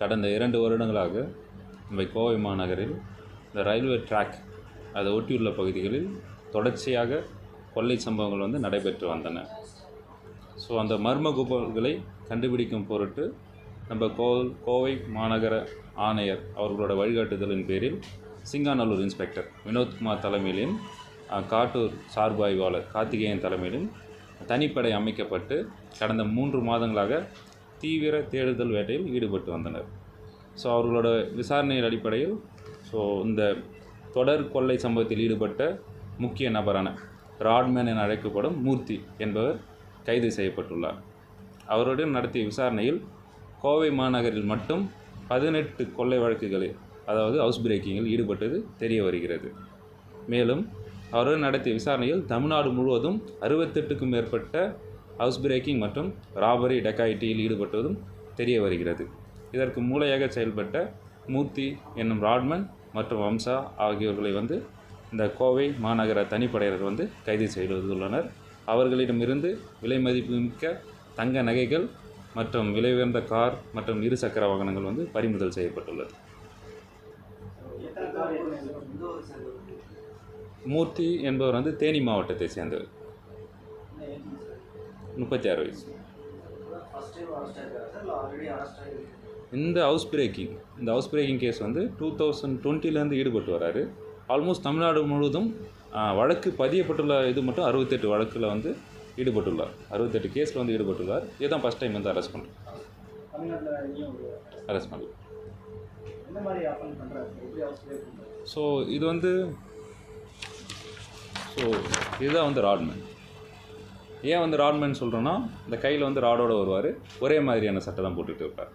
கடந்த இரண்டு வருடங்களாக நம்ம கோவை மாநகரில் இந்த ரயில்வே ட்ராக் அதை ஒட்டியுள்ள பகுதிகளில் தொடர்ச்சியாக கொள்ளை சம்பவங்கள் வந்து நடைபெற்று வந்தன. ஸோ அந்த மர்ம குபல்களை கண்டுபிடிக்கும் பொருட்டு நம்ம கோ கோவை மாநகர ஆணையர் அவர்களோட வழிகாட்டுதலின் பேரில் சிங்காநல்லூர் இன்ஸ்பெக்டர் வினோத்குமார் தலைமையிலும் காட்டூர் சார்பாய்வாளர் கார்த்திகேயன் தலைமையிலும் தனிப்படை அமைக்கப்பட்டு கடந்த மூன்று மாதங்களாக தீவிர தேடுதல் வேட்டையில் ஈடுபட்டு வந்தனர். ஸோ அவர்களோட விசாரணையின் அடிப்படையில் ஸோ இந்த தொடர் கொள்ளை சம்பவத்தில் ஈடுபட்ட முக்கிய நபரான ராட்மேன் என அழைக்கப்படும் மூர்த்தி என்பவர் கைது செய்யப்பட்டுள்ளார். அவருடன் நடத்திய விசாரணையில் கோவை மாநகரில் மட்டும் பதினெட்டு கொள்ளை வழக்குகளில் அதாவது ஹவுஸ் பிரேக்கிங்கில் ஈடுபட்டது தெரிய வருகிறது. மேலும் அவருடன் நடத்திய விசாரணையில் தமிழ்நாடு முழுவதும் அறுபத்தெட்டுக்கும் மேற்பட்ட ஹவுஸ் பிரேக்கிங் மற்றும் ராபரி டெக்காயிட்டியில் ஈடுபட்டதும் தெரிய வருகிறது. இதற்கு மூளையாக செயல்பட்ட மூர்த்தி என்னும் ராட்மன் மற்றும் வம்சா ஆகியோர்களை வந்து இந்த கோவை மாநகர தனிப்படையினர் வந்து கைது செய்துள்ளனர். அவர்களிடமிருந்து விலை மதிப்புமிக்க தங்க நகைகள் மற்றும் விலை உயர்ந்த கார் மற்றும் இருசக்கர வாகனங்கள் வந்து பறிமுதல் செய்யப்பட்டுள்ளது. மூர்த்தி என்பவர் வந்து தேனி மாவட்டத்தை சேர்ந்தவர். முப்பத்தி ஆறு வயசு. இந்த ஹவுஸ் பிரேக்கிங் இந்த ஹவுஸ் பிரேக்கிங் கேஸ் வந்து டூ தௌசண்ட் டுவெண்ட்டிலேருந்து ஈடுபட்டு வராரு. ஆல்மோஸ்ட் தமிழ்நாடு முழுவதும் வழக்கு பதியப்பட்டுள்ள இது மட்டும் அறுபத்தெட்டு வழக்கில் வந்து ஈடுபட்டுள்ளார். அறுபத்தெட்டு கேஸில் வந்து ஈடுபட்டுள்ளார். இதுதான் ஃபஸ்ட் டைம் வந்து அரெஸ்ட் பண்ணுறோம் அரெஸ்ட் பண்ணலாம் ஸோ இது வந்து ஸோ இதுதான் வந்து ராட்மேன். ஏன் வந்து ராட்மேன் சொல்கிறோன்னா இந்த கையில் வந்து ராடோடு வருவார். ஒரே மாதிரியான சட்டை தான் போட்டுகிட்டு இருப்பார்.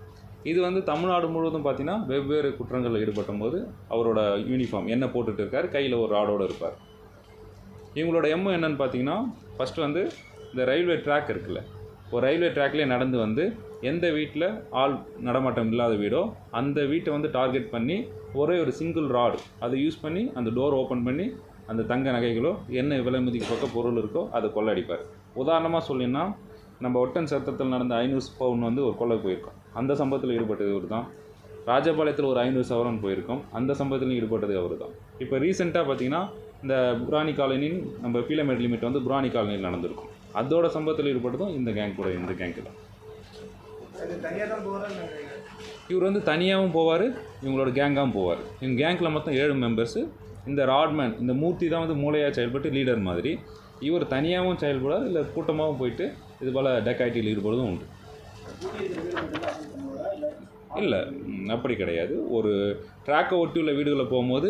இது வந்து தமிழ்நாடு முழுவதும் பார்த்தீங்கன்னா வெவ்வேறு குற்றங்களில் ஈடுபடும் போது அவரோட யூனிஃபார்ம் என்ன போட்டுகிட்டு இருக்கார் கையில் ஒரு ராடோடு இருப்பார். இவங்களோட எம்மு என்னன்னு பார்த்தீங்கன்னா ஃபஸ்ட்டு வந்து இந்த ரயில்வே ட்ராக் இருக்குல்ல ஒரு ரயில்வே ட்ராக்லேயே நடந்து வந்து எந்த வீட்டில் ஆள் நடமாட்டம் இல்லாத வீடோ அந்த வீட்டை வந்து டார்கெட் பண்ணி ஒரே ஒரு சிங்கிள் ராடு அதை யூஸ் பண்ணி அந்த டோர் ஓப்பன் பண்ணி அந்த தங்க நகைகளோ என்ன விலை பக்க பொருள் இருக்கோ அதை கொள்ளடிப்பார். உதாரணமாக சொல்லினா நம்ம ஒட்டன் சத்தத்தில் நடந்த ஐநூறு பவுன் வந்து ஒரு கொலை போயிருக்கோம். அந்த சம்பவத்தில் ஈடுபட்டது இவர் தான் ராஜபாளையத்தில் ஒரு ஐநூறு சவரன் போயிருக்கோம். அந்த சம்பவத்திலும் ஈடுபட்டது அவர் தான் இப்போ ரீசெண்டாக பார்த்தீங்கன்னா இந்த புராணி காலனின் நம்ம பீலமேட் லிமிட் வந்து புராணி காலனியில் நடந்திருக்கும். அதோட சம்பவத்தில் ஈடுபட்டதும் இந்த கேங் கூட இந்த கேங்கு தான் தனியாக தான் இவர் வந்து தனியாகவும் போவார் இவங்களோட கேங்காகவும் போவார். இவங்க கேங்கில் மொத்தம் ஏழு மெம்பர்ஸு இந்த ராட்மேன் இந்த மூர்த்தி தான் வந்து மூளையாக செயல்பட்டு லீடர் மாதிரி. இவர் தனியாகவும் செயல்படார் இல்லை கூட்டமாகவும் போயிட்டு இது போல் டெக்காய்டியில் ஈடுபடுவதும் உண்டு. இல்லை அப்படி கிடையாது. ஒரு ட்ராக்கை ஒட்டி உள்ள வீடுகளில் போகும்போது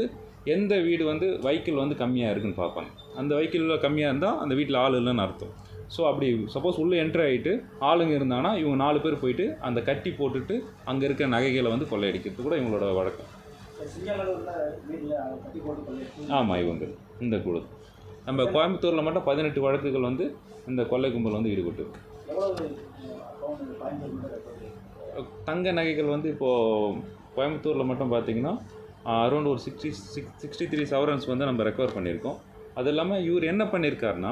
எந்த வீடு வந்து வைக்கிள் வந்து கம்மியாக இருக்குன்னு பார்ப்பாங்க. அந்த வைக்கிளில் கம்மியாக இருந்தால் அந்த வீட்டில் ஆள் இல்லைன்னு அர்த்தம். ஸோ அப்படி சப்போஸ் உள்ளே என்ட்ரு ஆகிட்டு ஆளுங்க இருந்தாங்கன்னா இவங்க நாலு பேர் போயிட்டு அந்த கட்டி போட்டுட்டு அங்கே இருக்க நகைகளை வந்து கொள்ளையடிக்கிறது கூட இவங்களோட வழக்கம். ஆமாம் இவங்க இந்த குழு. நம்ம கோயம்புத்தூரில் மட்டும் பதினெட்டு வழக்குகள் வந்து இந்த கொள்ளை கும்பல் வந்து ஈடுபட்டு தங்க நகைகள் வந்து இப்போது கோயம்புத்தூரில் மட்டும் பார்த்தீங்கன்னா அரௌண்ட் ஒரு sixty six sixty three sovereigns வந்து நம்ம ரெக்கவர் பண்ணியிருக்கோம். அது இல்லாமல் இவர் என்ன பண்ணியிருக்காருன்னா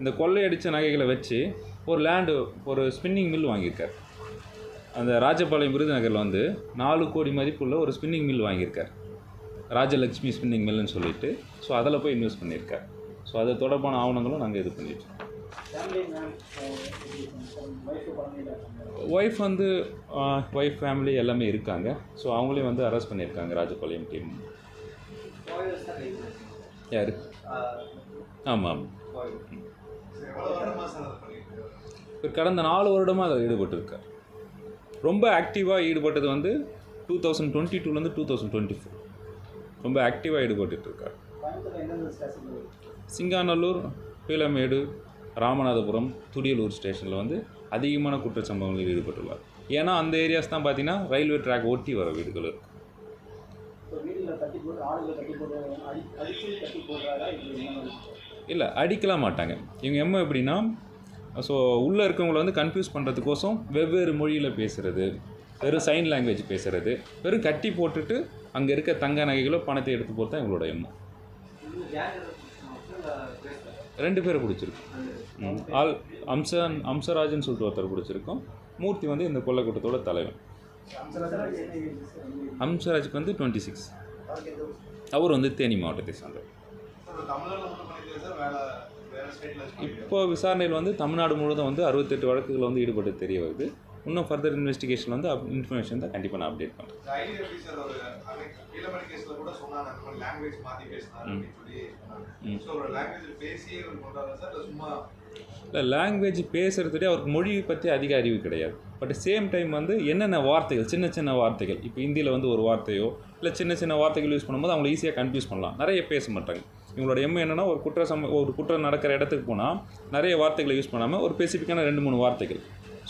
இந்த கொள்ளையடித்த நகைகளை வச்சு ஒரு லேண்டு ஒரு ஸ்பின்னிங் மில் வாங்கியிருக்கார். அந்த ராஜபாளையம் விருதுநகரில் வந்து நாலு கோடி மதிப்புள்ள ஒரு ஸ்பின்னிங் மில் வாங்கியிருக்கார். ராஜலக்ஷ்மி ஸ்பின்னிங் மில்லுன்னு சொல்லிட்டு. ஸோ அதில் போய் இன்வெஸ்ட் பண்ணியிருக்கார். ஸோ அது தொடர்பான ஆவணங்களும் நாங்கள் இது பண்ணிட்டு ஒய்ஃப் வந்து ஒய்ஃப் ஃபேமிலி எல்லாமே இருக்காங்க. ஸோ அவங்களையும் வந்து அரெஸ்ட் பண்ணியிருக்காங்க ராஜபாளையம் டீம் யார்? ஆமாம் இப்போ கடந்த நாலு வருடமாக அதில் ஈடுபட்டிருக்கார். ரொம்ப ஆக்டிவாக ஈடுபட்டது வந்து டூ தௌசண்ட் டுவெண்ட்டி டூலேருந்து டூ தௌசண்ட் டுவெண்ட்டி ஃபோர் ரொம்ப ஆக்டிவாக ஈடுபட்டுருக்கார் சிங்காநல்லூர் பீலமேடு ராமநாதபுரம் துடியலூர் ஸ்டேஷனில் வந்து அதிகமான குற்றச் சம்பவங்களில் ஈடுபட்டுள்ளார். ஏன்னா அந்த ஏரியாஸ் தான் பார்த்தீங்கன்னா ரயில்வே ட்ராக் ஒட்டி வர வீடுகள் இருக்கும் இல்லை அடிக்கலாம் மாட்டாங்க. இவங்க எம்ம எப்படின்னா ஸோ உள்ளே இருக்கவங்கள வந்து கன்ஃபியூஸ் பண்ணுறதுக்கோசம் வெவ்வேறு மொழியில் பேசுகிறது வெறும் சைன் லாங்குவேஜ் பேசுகிறது வெறும் கட்டி போட்டுட்டு அங்கே இருக்க தங்க நகைகளோ பணத்தை எடுத்து போகிறது தான் இவங்களோட எம்மம் ரெண்டு பேரை பிடிச்சிருக்கு ஆல் அம்சன் அம்சராஜன் சொல்லிட்டு ஒருத்தர் பிடிச்சிருக்கோம். மூர்த்தி வந்து இந்த கொள்ளக்கூட்டத்தோட தலைவன். அம்சராஜுக்கு வந்து டுவெண்ட்டி சிக்ஸ் அவர் வந்து தேனி மாவட்டத்தை சார்ந்தவர். இப்போ விசாரணையில் வந்து தமிழ்நாடு முழுவதும் வந்து அறுபத்தெட்டு வழக்குகள் வந்து ஈடுபட்டு தெரிய வருது. இன்னும் ஃபர்தர் இன்வெஸ்டிகேஷன் வந்து இன்ஃபர்மேஷன் தான் கண்டிப்பாக நான் அப்டேட் பண்ணுறேன் இல்லை லாங்குவேஜ் பேசுகிறதுலே அவருக்கு மொழி பற்றி அதிக அறிவு கிடையாது. பட் சேம் டைம் வந்து என்னென்ன வார்த்தைகள் சின்ன சின்ன வார்த்தைகள் இப்போ ஹிந்தியில் வந்து ஒரு வார்த்தையோ இல்லை சின்ன சின்ன வார்த்தைகள் யூஸ் பண்ணும்போது அவங்களை ஈஸியாக கன்ஃபியூஸ் பண்ணலாம். நிறைய பேச மாட்டாங்க. இவங்களோட எம் என்னென்னா ஒரு குற்ற சம ஒரு குற்றம் நடக்கிற இடத்துக்கு போனால் நிறைய வார்த்தைகளை யூஸ் பண்ணாமல் ஒரு ஸ்பெசிஃபிக்கான ரெண்டு மூணு வார்த்தைகள்.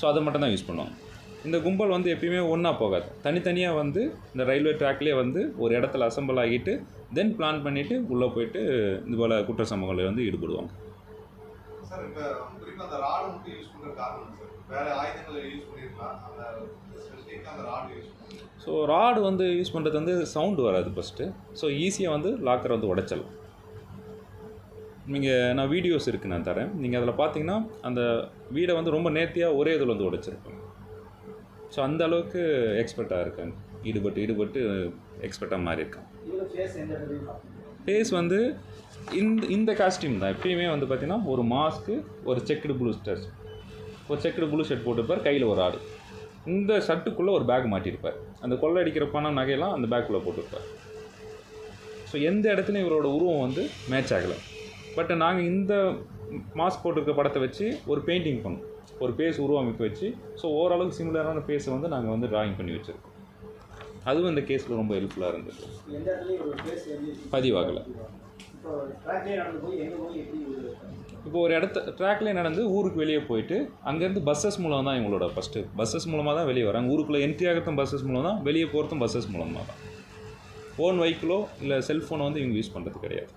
ஸோ அதை மட்டும் தான் யூஸ் பண்ணுவாங்க. இந்த கும்பல் வந்து எப்பயுமே ஒன்றா போகாது. தனித்தனியாக வந்து இந்த ரயில்வே ட்ராக்லேயே வந்து ஒரு இடத்துல அசம்பிள் ஆகிட்டு தென் பிளான் பண்ணிவிட்டு உள்ளே போயிட்டு இது போல் குற்ற சம்பவங்களில் வந்து ஈடுபடுவாங்க. ஸோ ராடு வந்து யூஸ் பண்ணுறது வந்து சவுண்டு வராது ஃபஸ்ட்டு ஸோ ஈஸியாக வந்து லாக்கரை வந்து உடைச்சிடலாம். நீங்கள் நான் வீடியோஸ் இருக்குது நான் தரேன். நீங்கள் அதில் பார்த்தீங்கன்னா அந்த வீடை வந்து ரொம்ப நேர்த்தியாக ஒரே இதில் வந்து உடைச்சிருப்பாங்க. ஸோ அந்த அளவுக்கு எக்ஸ்பர்ட்டாக இருக்காங்க. ஈடுபட்டு ஈடுபட்டு எக்ஸ்பர்ட்டாக மாறி இருக்காங்க ஃபேஸ் வந்து இந்த இந்த காஸ்டியூம் தான். எப்பயுமே வந்து பார்த்திங்கன்னா ஒரு மாஸ்க்கு ஒரு செக்குடு ப்ளூ ஸ்டர்ஸ் ஒரு செக்குடு ப்ளூ ஷர்ட் போட்டிருப்பார் கையில் ஒரு ஆடு. இந்த ஷர்ட்டுக்குள்ளே ஒரு பேக் மாட்டியிருப்பார். அந்த கொள்ளை அடிக்கிற பணம் நகையெல்லாம் அந்த பேக்குள்ளே போட்டிருப்பார் ஸோ எந்த இடத்துலையும் இவரோட உருவம் வந்து மேட்ச் ஆகலை. பட் நாங்கள் இந்த மாஸ்க் போட்டிருக்க படத்தை வச்சு ஒரு பெயிண்டிங் பண்ணோம். ஒரு பேஸ் உருவமைப்பு வச்சு. ஸோ ஓரளவுக்கு சிமிலரான பேஸை வந்து நாங்கள் வந்து டிராயிங் பண்ணி வச்சுருக்கோம். அதுவும் இந்த கேஸில் ரொம்ப ஹெல்ப்ஃபுல்லாக இருந்தது. பதிவாகலை. இப்போ ஒரு இப்போ ஒரு இடத்த ட்ராக்லேயே நடந்து ஊருக்கு வெளியே போயிட்டு அங்கேருந்து பஸ்ஸஸ் மூலம் தான் இவங்களோட ஃபஸ்ட்டு பஸ்ஸஸ் மூலமாக தான் வெளியே வராங்க. ஊருக்குள்ளே என்ட்ரி ஆகிறதும் பஸ்ஸஸ் மூலம் தான் வெளியே போகிறதும் பஸ்ஸஸ் மூலமாக தான். ஓன் வெஹிக்கிளோ இல்லை செல்ஃபோனோ வந்து இவங்க யூஸ் பண்ணுறது கிடையாது.